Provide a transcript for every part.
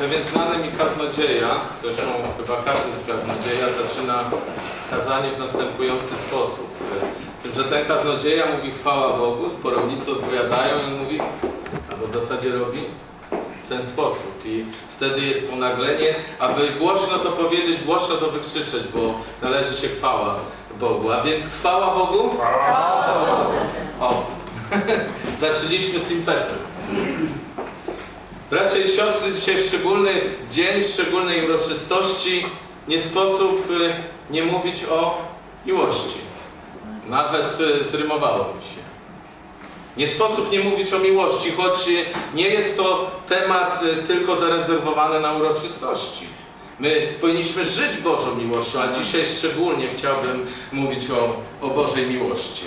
pewien znany mi kaznodzieja, zresztą chyba każdy z kaznodzieja zaczyna kazanie w następujący sposób. Z tym, że ten kaznodzieja mówi chwała Bogu, zborownicy odpowiadają i on mówi, albo w zasadzie robi w ten sposób. I wtedy jest ponaglenie, aby głośno to powiedzieć, głośno to wykrzyczeć, bo należy się chwała Bogu. A więc chwała Bogu? O, zaczęliśmy z impetem. Bracia i siostry, dzisiaj w szczególny dzień, w szczególnej uroczystości nie sposób y, nie mówić o miłości. Nawet y, zrymowało mi się. Nie sposób nie mówić o miłości, choć y, nie jest to temat tylko zarezerwowany na uroczystości. My powinniśmy żyć Bożą miłością, a dzisiaj szczególnie chciałbym mówić o, o Bożej miłości.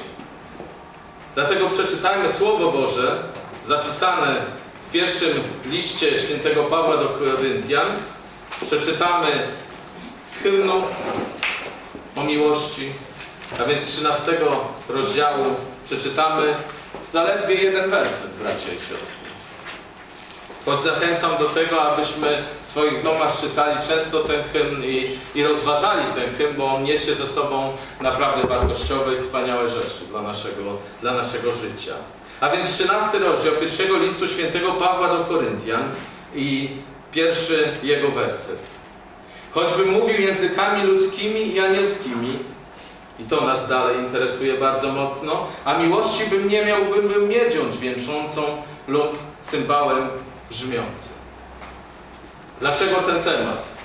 Dlatego przeczytajmy Słowo Boże zapisane pierwszym liście świętego Pawła do Koryntian. Przeczytamy z hymnu o miłości, a więc 13 rozdziału przeczytamy zaledwie jeden werset, bracia i siostry. Choć zachęcam do tego, abyśmy w swoich domach czytali często ten hymn i, i rozważali ten hymn, bo on niesie ze sobą naprawdę wartościowe i wspaniałe rzeczy dla naszego, dla naszego życia. A więc 13 rozdział pierwszego listu świętego Pawła do Koryntian i pierwszy jego werset. Choćbym mówił językami ludzkimi i anielskimi, i to nas dalej interesuje bardzo mocno, a miłości bym nie miał, bym był miedzią dźwięczącą lub cymbałem brzmiącym. Dlaczego ten temat?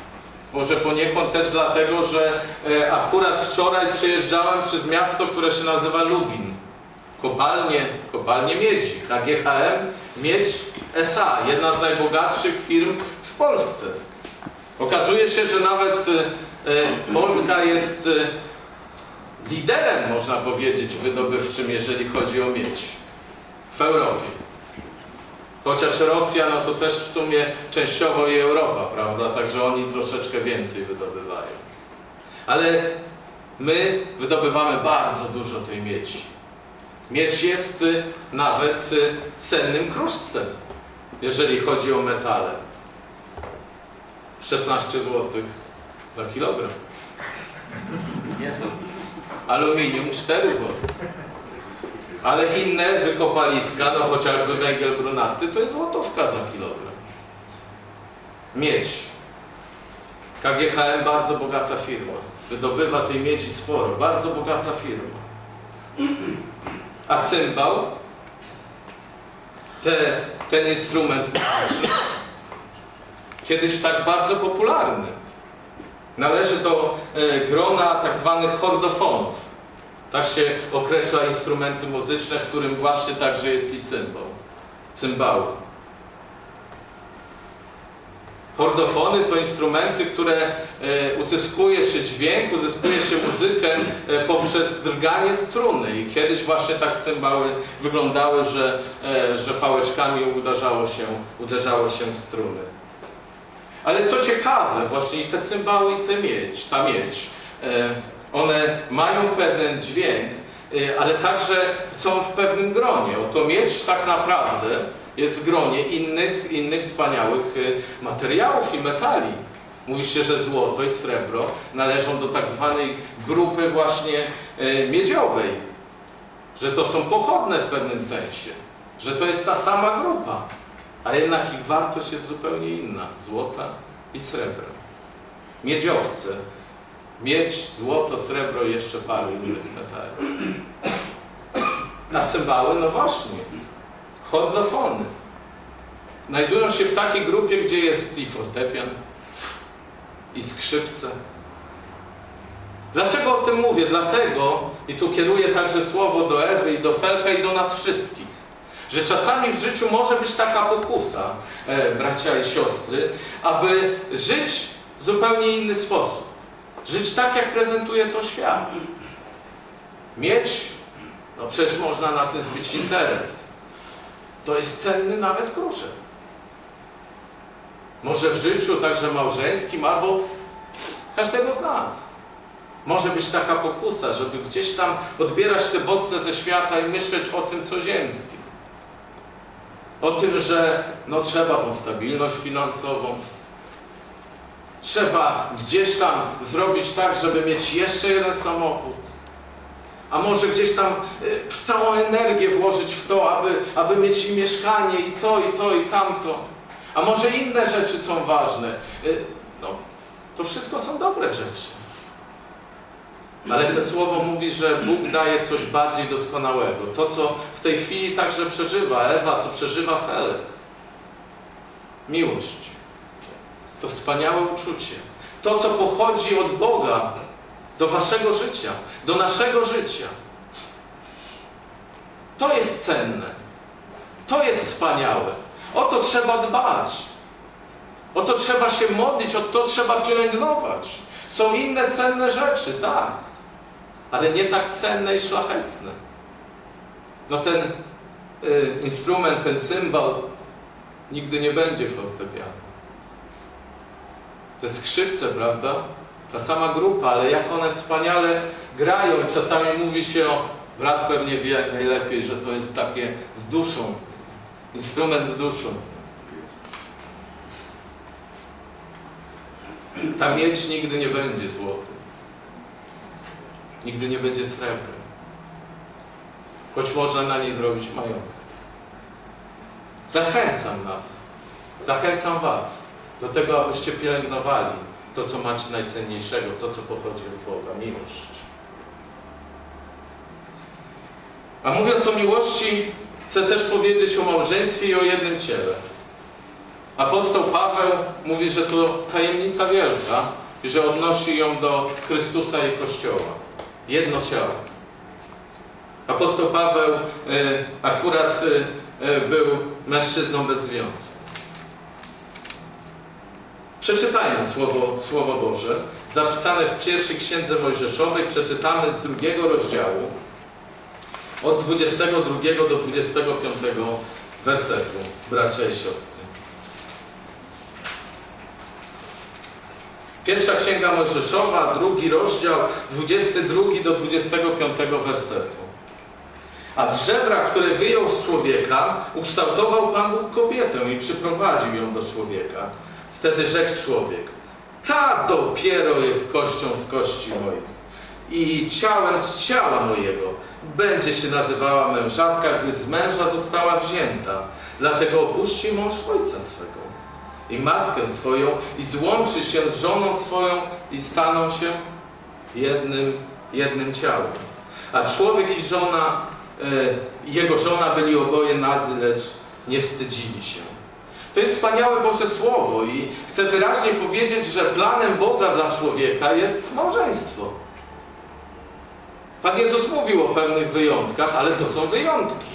Może poniekąd też dlatego, że e, akurat wczoraj przejeżdżałem przez miasto, które się nazywa Lubin. Kopalnie, kopalnie miedzi. KGHM Miedź SA, jedna z najbogatszych firm w Polsce. Okazuje się, że nawet e, e, Polska jest e, liderem, można powiedzieć, wydobywczym, jeżeli chodzi o miedź w Europie. Chociaż Rosja, no to też w sumie częściowo i Europa, prawda? Także oni troszeczkę więcej wydobywają. Ale my wydobywamy bardzo dużo tej miedzi. Miedź jest y, nawet y, cennym kruszcem, jeżeli chodzi o metale. 16 zł za kilogram. Są. Aluminium 4 zł. Ale inne wykopaliska, no chociażby węgiel brunatny, to jest złotówka za kilogram. Miedź. KGHM bardzo bogata firma. Wydobywa tej miedzi sporo. Bardzo bogata firma. A cymbał? Te, ten instrument kiedyś tak bardzo popularny. Należy do e, grona tak zwanych hordofonów. Tak się określa instrumenty muzyczne, w którym właśnie także jest i cymbał. Cymbały. Hordofony to instrumenty, które e, uzyskuje się dźwięk, uzyskuje się muzykę e, poprzez drganie struny. I kiedyś właśnie tak cymbały wyglądały, że, e, że pałeczkami uderzało się, uderzało się w struny. Ale co ciekawe, właśnie i te cymbały, i te miedź, ta miedź, one mają pewien dźwięk, ale także są w pewnym gronie. Oto miedź tak naprawdę jest w gronie innych, innych wspaniałych e, materiałów i metali. Mówi się, że złoto i srebro należą do tak zwanej grupy właśnie e, miedziowej. Że to są pochodne w pewnym sensie. Że to jest ta sama grupa. A jednak ich wartość jest zupełnie inna. Złota i srebra. Miedziowce. Miedź, złoto, srebro i jeszcze parę innych metali. A cymbały, no właśnie, hordofony. Znajdują się w takiej grupie, gdzie jest i fortepian, i skrzypce. Dlaczego o tym mówię? Dlatego, i tu kieruję także słowo do Ewy i do Felka i do nas wszystkich, że czasami w życiu może być taka pokusa, e, bracia i siostry, aby żyć w zupełnie inny sposób. Żyć tak, jak prezentuje to świat. Mieć, no przecież można na tym zbić interes. To jest cenny nawet kruszec. Może w życiu także małżeńskim, albo każdego z nas. Może być taka pokusa, żeby gdzieś tam odbierać te bodźce ze świata i myśleć o tym, co ziemskim. O tym, że no, trzeba tą stabilność finansową, Trzeba gdzieś tam zrobić tak, żeby mieć jeszcze jeden samochód. A może gdzieś tam y, w całą energię włożyć w to, aby, aby mieć i mieszkanie, i to, i to, i tamto. A może inne rzeczy są ważne. Y, No, to wszystko są dobre rzeczy. Ale to słowo mówi, że Bóg daje coś bardziej doskonałego. To, co w tej chwili także przeżywa Ewa, co przeżywa Felek. Miłość. To wspaniałe uczucie. To, co pochodzi od Boga do waszego życia, do naszego życia. To jest cenne. To jest wspaniałe. O to trzeba dbać. O to trzeba się modlić, o to trzeba pielęgnować. Są inne cenne rzeczy, tak, ale nie tak cenne i szlachetne. No ten y, instrument, ten cymbał nigdy nie będzie fortepianu. Te skrzywce, prawda? Ta sama grupa, ale jak one wspaniale grają. Czasami mówi się o, brat pewnie wie najlepiej, że to jest takie z duszą. Instrument z duszą. Ta miedź nigdy nie będzie złotym. Nigdy nie będzie srebrem. Choć można na niej zrobić majątek. Zachęcam nas, zachęcam Was do tego, abyście pielęgnowali to, co macie najcenniejszego, to, co pochodzi od Boga, miłość. A mówiąc o miłości, chcę też powiedzieć o małżeństwie i o jednym ciele. Apostoł Paweł mówi, że to tajemnica wielka i że odnosi ją do Chrystusa i Kościoła. Jedno ciało. Apostoł Paweł e, akurat e, e, był mężczyzną bez związku. Przeczytajmy Słowo, Słowo Boże, zapisane w pierwszej księdze Mojżeszowej, przeczytamy z drugiego rozdziału, od 22 do 25 wersetu, bracia i siostry. Pierwsza Księga Mojżeszowa, drugi rozdział, 22 do 25 wersetu. A z żebra, które wyjął z człowieka, ukształtował Pan Bóg kobietę i przyprowadził ją do człowieka. Wtedy rzekł człowiek, ta dopiero jest kością z kości moich i ciałem z ciała mojego. Będzie się nazywała mężatka, gdy z męża została wzięta. Dlatego opuści mąż ojca swego i matkę swoją i złączy się z żoną swoją i staną się jednym, jednym ciałem. A człowiek i żona, e, jego żona byli oboje nadzy, lecz nie wstydzili się. To jest wspaniałe Boże Słowo i chcę wyraźnie powiedzieć, że planem Boga dla człowieka jest małżeństwo. Pan Jezus mówił o pewnych wyjątkach, ale to są wyjątki.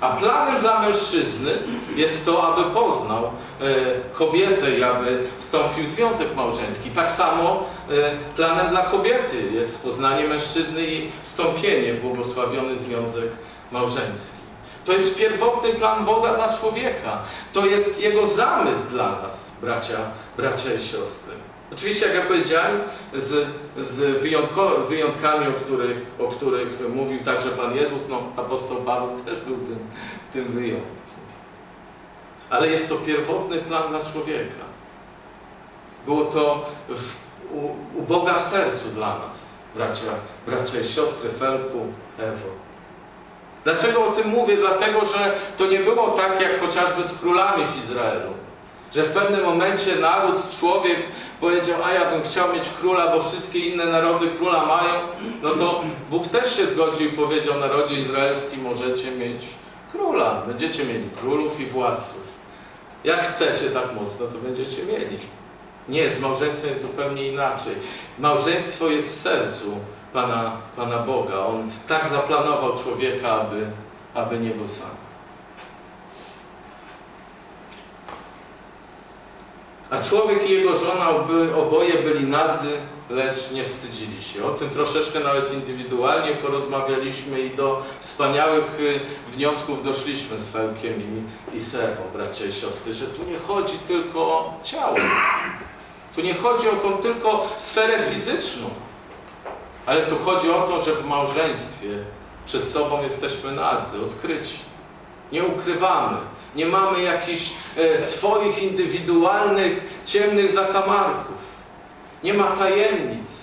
A planem dla mężczyzny jest to, aby poznał e, kobietę i aby wstąpił w związek małżeński. Tak samo e, planem dla kobiety jest poznanie mężczyzny i wstąpienie w błogosławiony związek małżeński. To jest pierwotny plan Boga dla człowieka. To jest Jego zamysł dla nas, bracia, bracia i siostry. Oczywiście, jak ja powiedziałem, z, z wyjątkami, o których, o których mówił także Pan Jezus, no apostoł Paweł też był tym, tym wyjątkiem. Ale jest to pierwotny plan dla człowieka. Było to w, u, u Boga w sercu dla nas, bracia, bracia i siostry, Felku, Ewo. Dlaczego o tym mówię? Dlatego, że to nie było tak jak chociażby z królami w Izraelu. Że w pewnym momencie naród, człowiek powiedział, a ja bym chciał mieć króla, bo wszystkie inne narody króla mają. No to Bóg też się zgodził i powiedział narodzie izraelskim, możecie mieć króla. Będziecie mieli królów i władców. Jak chcecie tak mocno, to będziecie mieli. Nie, z małżeństwem jest zupełnie inaczej. Małżeństwo jest w sercu Pana, Pana Boga. On tak zaplanował człowieka, aby, aby nie był sam. A człowiek i jego żona oby, oboje byli nadzy, lecz nie wstydzili się. O tym troszeczkę nawet indywidualnie porozmawialiśmy i do wspaniałych y, wniosków doszliśmy z Felkiem i, i Sewą, bracia i siostry, że tu nie chodzi tylko o ciało. Tu nie chodzi o tą tylko sferę fizyczną, ale tu chodzi o to, że w małżeństwie przed sobą jesteśmy nadzy, odkryci. Nie ukrywamy. Nie mamy jakichś e, swoich indywidualnych, ciemnych zakamarków. Nie ma tajemnic.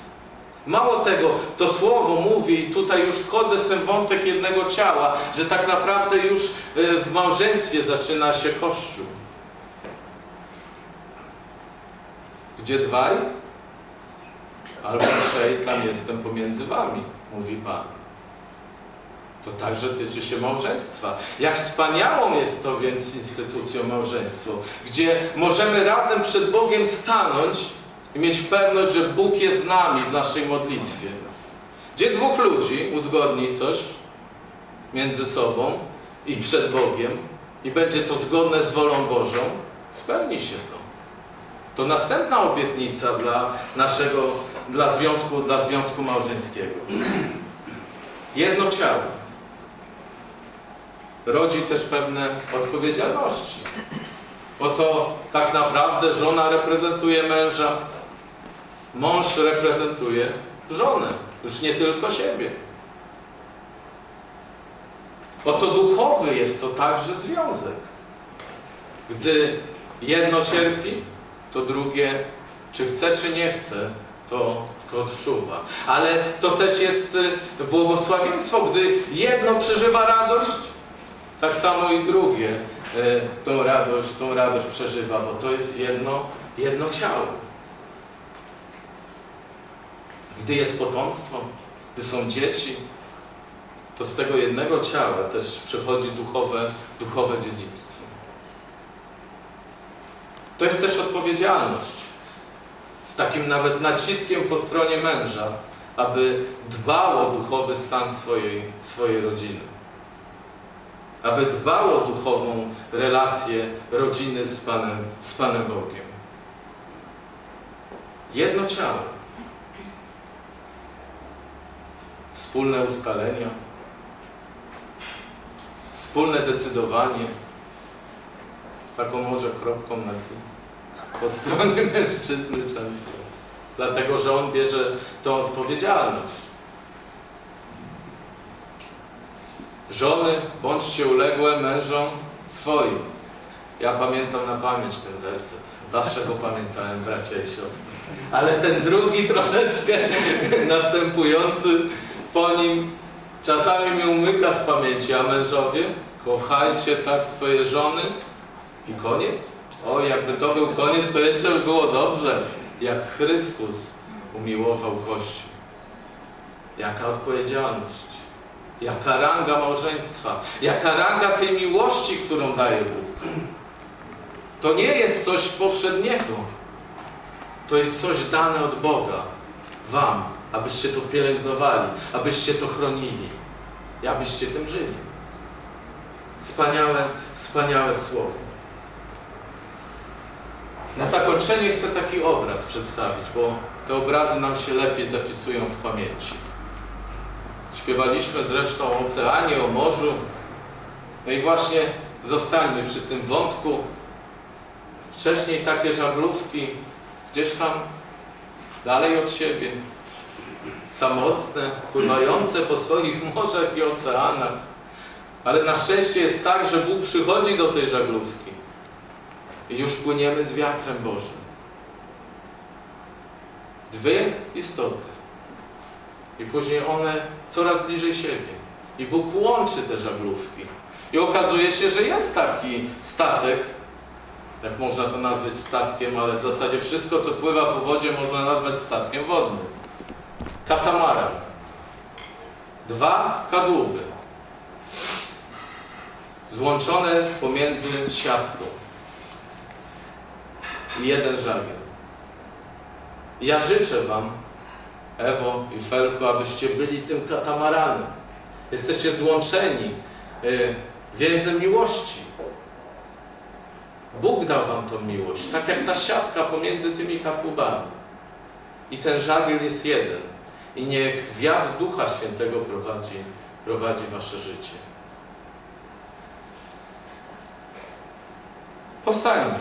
Mało tego, to słowo mówi, i tutaj już wchodzę w ten wątek jednego ciała, że tak naprawdę już e, w małżeństwie zaczyna się Kościół. Gdzie dwaj? Albo trzej, tam jestem pomiędzy wami, mówi Pan. To także tyczy się małżeństwa. Jak wspaniałą jest to więc instytucją małżeństwo, gdzie możemy razem przed Bogiem stanąć i mieć pewność, że Bóg jest z nami w naszej modlitwie. Gdzie dwóch ludzi uzgodni coś między sobą i przed Bogiem i będzie to zgodne z wolą Bożą, spełni się to. To następna obietnica dla naszego, dla związku, dla związku małżeńskiego. Jedno ciało rodzi też pewne odpowiedzialności. Bo to tak naprawdę żona reprezentuje męża, mąż reprezentuje żonę, już nie tylko siebie. Oto duchowy jest to także związek. Gdy jedno cierpi, to drugie, czy chce, czy nie chce, to, to odczuwa. Ale to też jest y, błogosławieństwo, gdy jedno przeżywa radość, tak samo i drugie y, tą radość, tą radość przeżywa, bo to jest jedno, jedno ciało. Gdy jest potomstwo, gdy są dzieci, to z tego jednego ciała też przechodzi duchowe, duchowe dziedzictwo. To jest też odpowiedzialność. Z takim nawet naciskiem po stronie męża, aby dbał o duchowy stan swojej, swojej rodziny. Aby dbał o duchową relację rodziny z Panem, z Panem Bogiem. Jedno ciało. Wspólne ustalenia. Wspólne decydowanie. Taką może kropką na po stronie mężczyzny często. Dlatego, że on bierze tą odpowiedzialność. Żony, bądźcie uległe mężom swoim. Ja pamiętam na pamięć ten werset. Zawsze go pamiętałem, bracia i siostry. Ale ten drugi troszeczkę następujący po nim czasami mi umyka z pamięci, a mężowie, kochajcie tak swoje żony i koniec. O, jakby to był koniec, to jeszcze by było dobrze. Jak Chrystus umiłował Kościół. Jaka odpowiedzialność. Jaka ranga małżeństwa. Jaka ranga tej miłości, którą daje Bóg. To nie jest coś powszedniego. To jest coś dane od Boga. Wam, abyście to pielęgnowali, abyście to chronili i abyście tym żyli. Wspaniałe, wspaniałe słowo. Na zakończenie chcę taki obraz przedstawić, bo te obrazy nam się lepiej zapisują w pamięci. Śpiewaliśmy zresztą o oceanie, o morzu. No i właśnie zostańmy przy tym wątku. Wcześniej takie żaglówki gdzieś tam dalej od siebie, samotne, pływające po swoich morzach i oceanach. Ale na szczęście jest tak, że Bóg przychodzi do tej żaglówki już płyniemy z wiatrem Bożym. Dwie istoty. I później one coraz bliżej siebie. I Bóg łączy te żaglówki. I okazuje się, że jest taki statek, jak można to nazwać statkiem, ale w zasadzie wszystko, co pływa po wodzie, można nazwać statkiem wodnym. Katamaran. Dwa kadłuby. Złączone pomiędzy siatką i jeden żagiel. Ja życzę Wam, Ewo i Felko, abyście byli tym katamaranem. Jesteście złączeni y, więzem miłości. Bóg dał Wam tą miłość, tak jak ta siatka pomiędzy tymi kapłubami. I ten żagiel jest jeden. I niech wiatr Ducha Świętego prowadzi, prowadzi Wasze życie. Powstańmy.